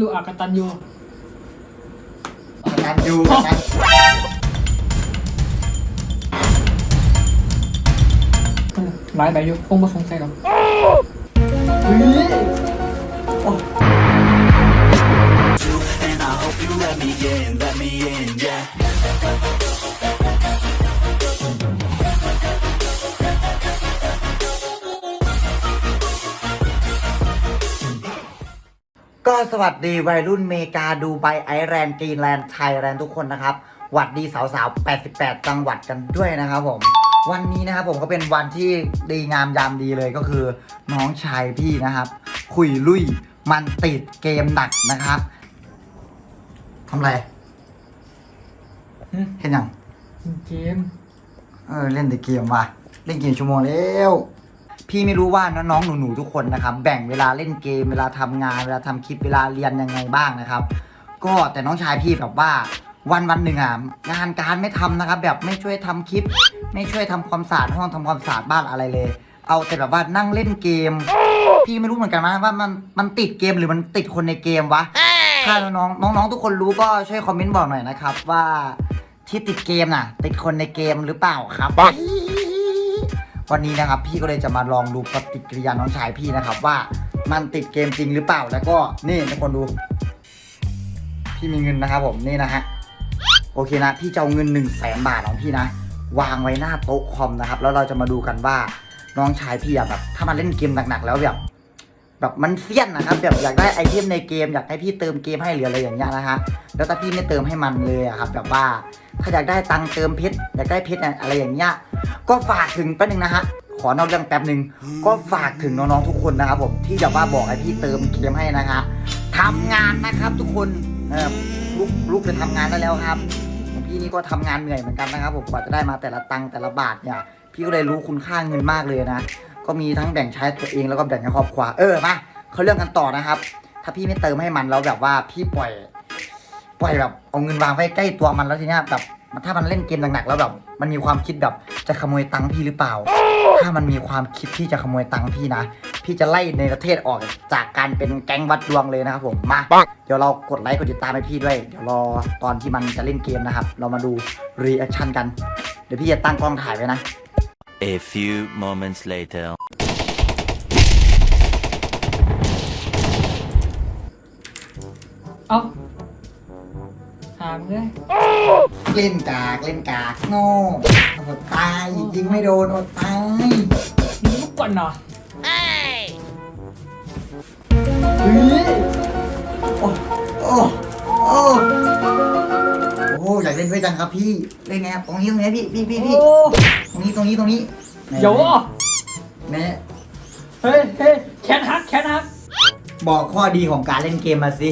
ลูกอากตันยูงานอยู่งานหลายใบอยู่คงไม่สงสัยหรอกเฮ้ยโอ้ And I hope you let me in, let me in, yeah. ก็สวัสดีวัยรุ่นเมกาดูไบไอร์แลนด์กรีนแลนด์ไทยแลนด์ทุกคนนะครับหวัดดีสาวๆ 88 จังหวัดกันด้วยนะครับผม วันนี้นะครับผมก็เป็นวันที่ดีงามยามดีเลยก็คือ น้องชายพี่นะครับ คุยลุยมันติดเกมหนักนะครับทำไรหึเห็นยังเกม เออ เล่นแต่เกมว่ะ เล่นเกมชั่วโมงแล้ว พี่ไม่รู้ว่าน้องๆหนูๆทุกคนนะครับ แบ่งเวลาเล่นเกมเวลาทำงาน เวลาทำคลิปเวลาเรียนยังไงบ้างนะครับ ก็แต่น้องชายพี่แบบว่าวันวันหนึ่งอะงานการไม่ทำนะครับ แบบไม่ช่วยทำคลิป ไม่ช่วยทำความสะอาดห้องทำความสะอาดบ้านอะไรเลย เอาแต่แบบว่านั่งเล่นเกม พี่ไม่รู้เหมือนกันนะว่ามันมันติดเกมหรือมันติดคนในเกมวะถ้าน้องๆน้องๆทุกคนรู้ก็ช่วยคอมเมนต์บอกหน่อยนะครับว่าที่ติดเกมน่ะ ติดคนในเกมหรือเปล่าครับ วันนี้นะครับพี่ก็เลยจะมาลองดูปฏิกิริยาน้องชายพี่นะครับ ว่ามันติดเกมจริงหรือเปล่าแล้วก็นี่ทุกคนดูพี่มีเงินนะครับผมนี่นะฮะโอเคนะ พี่จะเอาเงินหนึ่งแสนบาทของพี่นะ วางไว้หน้าโต๊ะคอมนะครับ แล้วเราจะมาดูกันว่าน้องชายพี่แบบถ้ามันเล่นเกมหนักๆแล้วแบบ แบบมันเสี้ยนนะครับแบบอยากได้ไอเทมในเกม อยากให้พี่เติมเกมให้หรืออะไรอย่างเงี้ยนะฮะแล้วถ้าพี่ไม่เติมให้มันเลยอะครับแบบว่าถ้าอยากได้ตังเติมเพชรอยากได้เพชรอะไรอย่างเงี้ยก็ฝากถึงแป๊บนึงนะฮะขอนอกเรื่องแป๊บนึงก็ฝากถึงน้องๆทุกคนนะครับผมที่จะว่าบอกให้พี่เติมเกมให้นะฮะทำงานนะครับทุกคนเออลุกลุกไปทำงานได้แล้วครับพี่นี่ก็ทำงานเหนื่อยเหมือนกันนะครับผมกว่าจะได้มาแต่ละตังแต่ละบาทเนี่ยพี่ก็เลยรู้คุณค่าเงินมากเลยนะ ก็มีทั้งแบ่งใช้ตัวเองแล้วก็แบ่งให้ครอบครัวเออมาเขาเรื่องกันต่อนะครับ ถ้าพี่ไม่เติมให้มันแล้วแบบว่าพี่ปล่อย ปล่อยแบบเอาเงินวางไว้ใกล้ตัวมันแล้วทีเนี้ยแบบถ้ามันเล่นเกมหนักๆแล้วแบบมันมีความคิดแบบจะขโมยตังค์พี่หรือเปล่า ถ้ามันมีความคิดที่จะขโมยตังค์พี่นะ พี่จะไล่ในประเทศออกจากการเป็นแก๊งวัดดวงเลยนะครับผมมาเดี๋ยวเรากดไลค์กดติดตามให้พี่ด้วย เดี๋ยวรอตอนที่มันจะเล่นเกมนะครับ เรามาดูรีแอคชั่นกัน เดี๋ยวพี่จะตั้งกล้องถ่ายไว้นะ A few moments later. เอ้าถามเลยเล่นกากเล่นกากโง่อดตายยิงไม่โดนอดตายนี่ทุกวันเนาะเฮ้ยโอ้โอ้โอ้โอ้อยากเล่นด้วยจังครับพี่เล่นไงครับตรงนี้ตรงนี้พี่พี่พี่พี่โอ้ตรงนี้ตรงนี้ตรงนี้เดี๋ยวอะแม่เฮ้ยเฮ้ยแคนฮักแคนฮักบอกข้อดีของการเล่นเกมมาสิ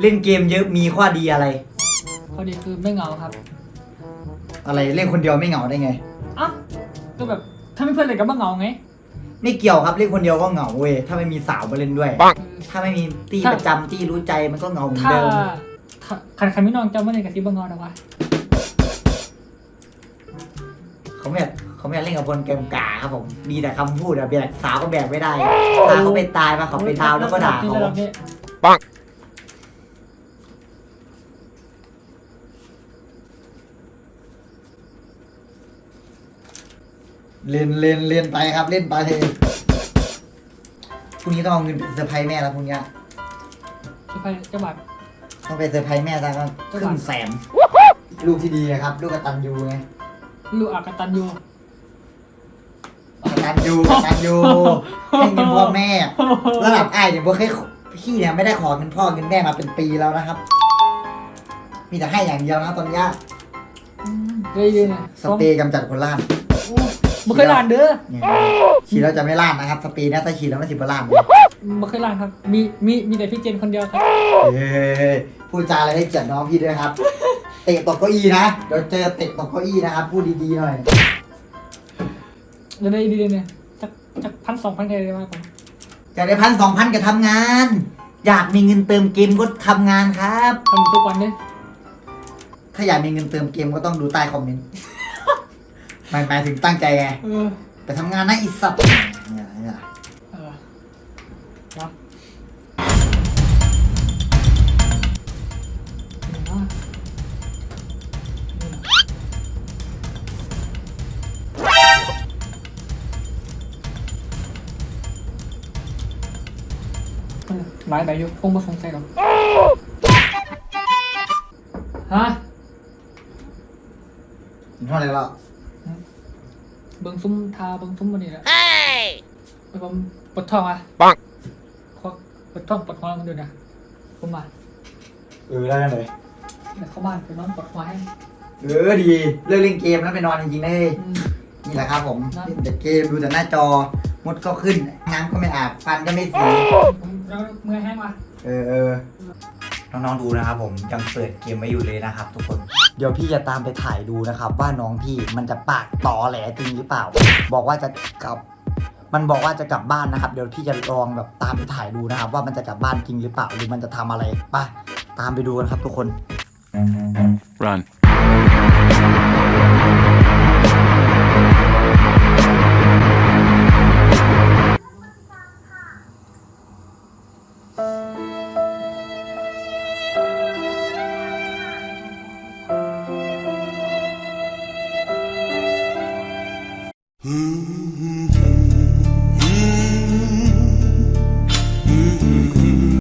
เล่นเกมเยอะมีข้อดีอะไรพอดีคือไม่เหงาครับ อะไรเล่นคนเดียวไม่เหงาได้ไงอะก็แบบถ้าไม่เพื่อนเลยก็บ้าเหงาไงไม่เกี่ยวครับเล่นคนเดียวก็เหงาเว้ยถ้าไม่มีสาวมาเล่นด้วยคือถ้าไม่มีตีถ้าประจำตีรู้ใจมันก็เหงาเหมือนถ้าเดิมถ้า คันคันพี่น้องจำไม่ได้กับที่บ้าเหงาหรอวะเขาไม่อยากเขาไม่อยากเล่นกับคนเกมกาครับผมมีแต่คำพูดอะแบกสาวก็แบกไม่ได้พาเขาไปตายมาเขาไปดาวแล้วก็ด่าเขาระดับนี้เล่นเล่นเล่นไปครับ เล่นไปพรุ่งนี้ต้องเอาเงินไปเซอร์ไพรส์แม่แล้วพรุ่งนี้จะไปจังหวัด ต้องไปเซอร์ไพรส์แม่ซะก็ครึ่งแสนลูกที่ดีนะครับ ลูกกตันยูไงลูกอากตันยูกตันยูกตันยูให้เงินพ่อแม่ระดับไอ้ายเนี่ยพวกเคยพี่เนี่ยไม่ได้ขอเงินพ่อเงินแม่มาเป็นปีแล้วนะครับ มีแต่ให้อย่างเดียวนะตอนนี้เฮ้ยดีเนี่ยสเปรย์กำจัดคนล่านโอ้บ่เคยลานเด้อเนี่ยฉีดแล้วจะไม่ล่านนะครับสเปรย์เนี่ยถ้าฉีดแล้วไม่สิบล่านเลยบ่เคยลานครับ มีมีมีแต่พี่เจนคนเดียวครับเฮ้ย พูดจาอะไรให้เกียรติน้องพี่ด้วยครับ เตะตกเก้าอี้นะ เดี๋ยวเจอเตะตกเก้าอี้นะครับ พูดดีๆหน่อย เดี๋ยวได้ดีเลยเนี่ยจักจักพันสองพันเลยมากกว่าอยากได้พันสองพันก็ทำงาน อยากมีเงินเติมเกมก็ทำงานครับ ทำทุกวันเนี่ยถ้าอยากมีเงินเติมเกมก็ต้องดูใต้คอมเมนต์ หมายหมายถึงตั้งใจไง เออแต่ทำงานนะอีสัตว์เนี่ยเนี่ย เออเนาะ เออหลายใบอยู่คงไม่สงสัยหรอกฮะเท่าไหร่แล้วเบิ้งซุ้มทาเบิ้งซุ้มวันนี้แหละไปผมปวดท้องอะปังขอปวดท้องปวดหัวมันดูนะผมมาเออได้กันเลยเดี๋ยวเข้าบ้านไปนอนปวดหัวให้เออดี เลิกเล่นเกมแล้วไปนอนจริงๆนะเฮ้ยอืมนี่แหละครับผมนั่นเล่นแต่เกมดูแต่หน้าจอมดก็ขึ้นน้ำก็ไม่อาบฟันก็ไม่สีผม แล้วมือแห้งมาเออเออน้องๆดูนะครับผมยังเปิดเกมไว้อยู่เลยนะครับ ทุกคน เดี๋ยวพี่จะตามไปถ่ายดูนะครับ ว่าน้องพี่มันจะปากต่อแหลจริงหรือเปล่า บอกว่าจะกลับ มันบอกว่าจะกลับบ้านนะครับ เดี๋ยวพี่จะลองแบบตามไปถ่ายดูนะครับ ว่ามันจะกลับบ้านจริงหรือเปล่า หรือมันจะทำอะไรไปตามไปดูกันครับทุกคน Run.